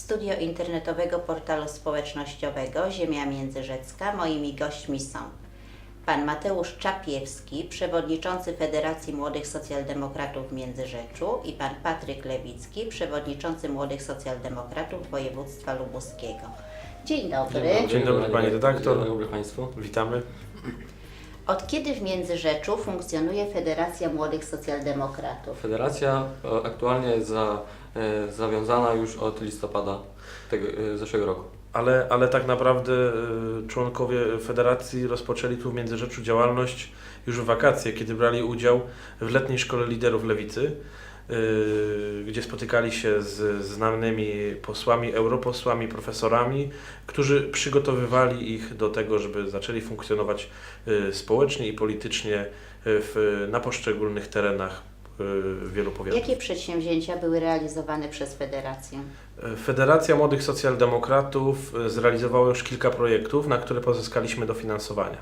studio internetowego portalu społecznościowego Ziemia Międzyrzecka. Moimi gośćmi są pan Mateusz Czapiewski, przewodniczący Federacji Młodych Socjaldemokratów w Międzyrzeczu i pan Patryk Lewicki, przewodniczący Młodych Socjaldemokratów Województwa Lubuskiego. Dzień dobry. Dzień dobry, pani redaktor. Dzień dobry Państwu. Witamy. Od kiedy w Międzyrzeczu funkcjonuje Federacja Młodych Socjaldemokratów? Federacja e, aktualnie jest za, e, zawiązana już od listopada tego, e, zeszłego roku. Ale, ale tak naprawdę y, członkowie federacji rozpoczęli tu w Międzyrzeczu działalność już w wakacje, kiedy brali udział w letniej szkole liderów lewicy, gdzie spotykali się z znanymi posłami, europosłami, profesorami, którzy przygotowywali ich do tego, żeby zaczęli funkcjonować y, społecznie i politycznie y, w, na poszczególnych terenach y, wielu powiatów. Jakie przedsięwzięcia były realizowane przez Federację? Federacja Młodych Socjaldemokratów zrealizowała już kilka projektów, na które pozyskaliśmy dofinansowania.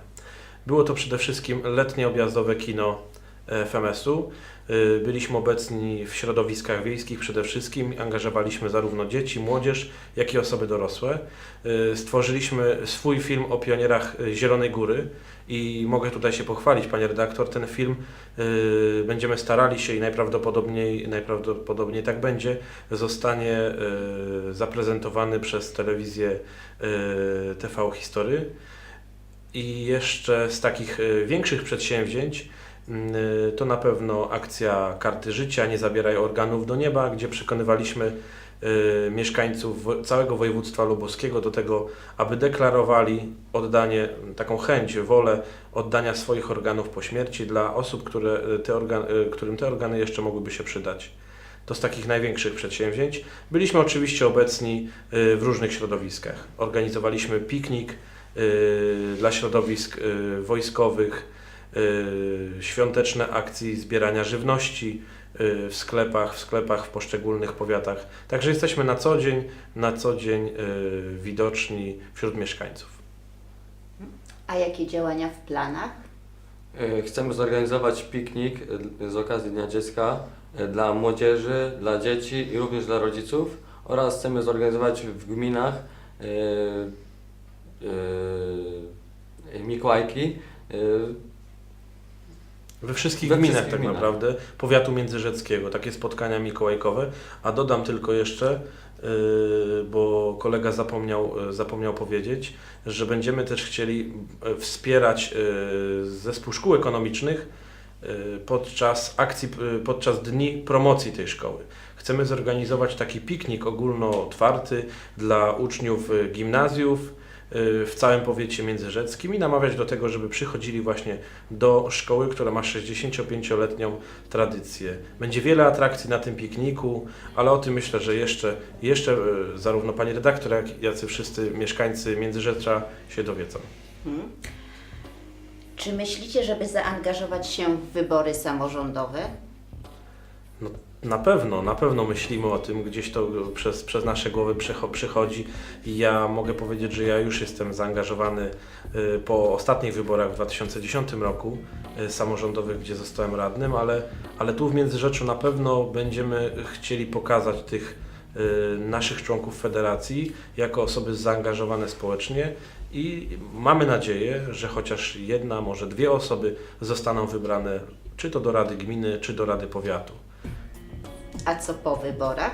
Było to przede wszystkim letnie objazdowe kino FMS-u. E, Byliśmy obecni w środowiskach wiejskich przede wszystkim, angażowaliśmy zarówno dzieci, młodzież, jak i osoby dorosłe. E, Stworzyliśmy swój film o pionierach e, Zielonej Góry i mogę tutaj się pochwalić, panie redaktor, ten film będziemy starali się i najprawdopodobniej, najprawdopodobniej tak będzie, zostanie zaprezentowany przez telewizję TV History. I jeszcze z takich większych przedsięwzięć to na pewno akcja Karty Życia, nie zabieraj organów do nieba, gdzie przekonywaliśmy e, mieszkańców całego województwa lubuskiego do tego, aby deklarowali oddanie, taką chęć, wolę oddania swoich organów po śmierci dla osób, które e, te organ, którym te organy jeszcze mogłyby się przydać. To z takich największych przedsięwzięć. Byliśmy oczywiście obecni y, w różnych środowiskach. Organizowaliśmy piknik y, dla środowisk y, wojskowych, y, świąteczne akcji zbierania żywności y, w sklepach, w sklepach w poszczególnych powiatach. Także jesteśmy na co dzień, na co dzień y, widoczni wśród mieszkańców. A jakie działania w planach? Chcemy zorganizować piknik z okazji Dnia Dziecka dla młodzieży, dla dzieci i również dla rodziców oraz chcemy zorganizować w gminach Mikołajki. We wszystkich We gminach wszystkich tak gminach. naprawdę, powiatu międzyrzeckiego, takie spotkania mikołajkowe, a dodam tylko jeszcze, yy, bo kolega zapomniał, yy, zapomniał powiedzieć, że będziemy też chcieli yy, wspierać yy, zespół szkół ekonomicznych yy, podczas akcji, yy, podczas dni promocji tej szkoły. Chcemy zorganizować taki piknik ogólnootwarty dla uczniów yy, gimnazjów, w całym powiecie międzyrzeckim i namawiać do tego, żeby przychodzili właśnie do szkoły, która ma 65-letnią tradycję. Będzie wiele atrakcji na tym pikniku, ale o tym myślę, że jeszcze, jeszcze e, zarówno pani redaktor, jak i jacy wszyscy mieszkańcy Międzyrzecza się dowiedzą. Hmm? Czy myślicie, żeby zaangażować się w wybory samorządowe? Na pewno, na pewno myślimy o tym, gdzieś to przez, przez nasze głowy przycho- przychodzi i ja mogę powiedzieć, że ja już jestem zaangażowany y, po ostatnich wyborach w 2010 roku y, samorządowych, gdzie zostałem radnym, ale, ale tu w Międzyrzeczu na pewno będziemy chcieli pokazać tych y, naszych członków federacji jako osoby zaangażowane społecznie i mamy nadzieję, że chociaż jedna, może dwie osoby zostaną wybrane czy to do Rady Gminy, czy do Rady Powiatu. A co po wyborach?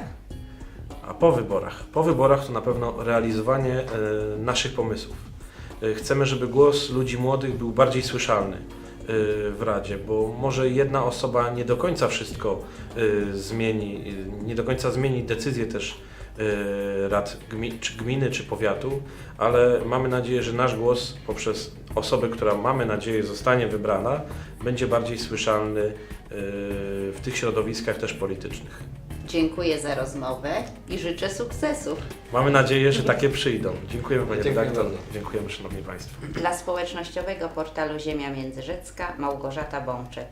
A po wyborach? Po wyborach to na pewno realizowanie e, naszych pomysłów. E, chcemy, żeby głos ludzi młodych był bardziej słyszalny e, w Radzie, bo może jedna osoba nie do końca wszystko zmieni, nie do końca zmieni decyzję też rad gmi, czy gminy, czy powiatu, ale mamy nadzieję, że nasz głos poprzez osobę, która mamy nadzieję zostanie wybrana, będzie bardziej słyszalny w tych środowiskach też politycznych. Dziękuję za rozmowę i życzę sukcesów. Mamy nadzieję, że takie przyjdą. Dziękujemy Panie Dziękuję redaktor. Dziękujemy Szanowni Państwo. Dla społecznościowego portalu Ziemia Międzyrzecka Małgorzata Bączek.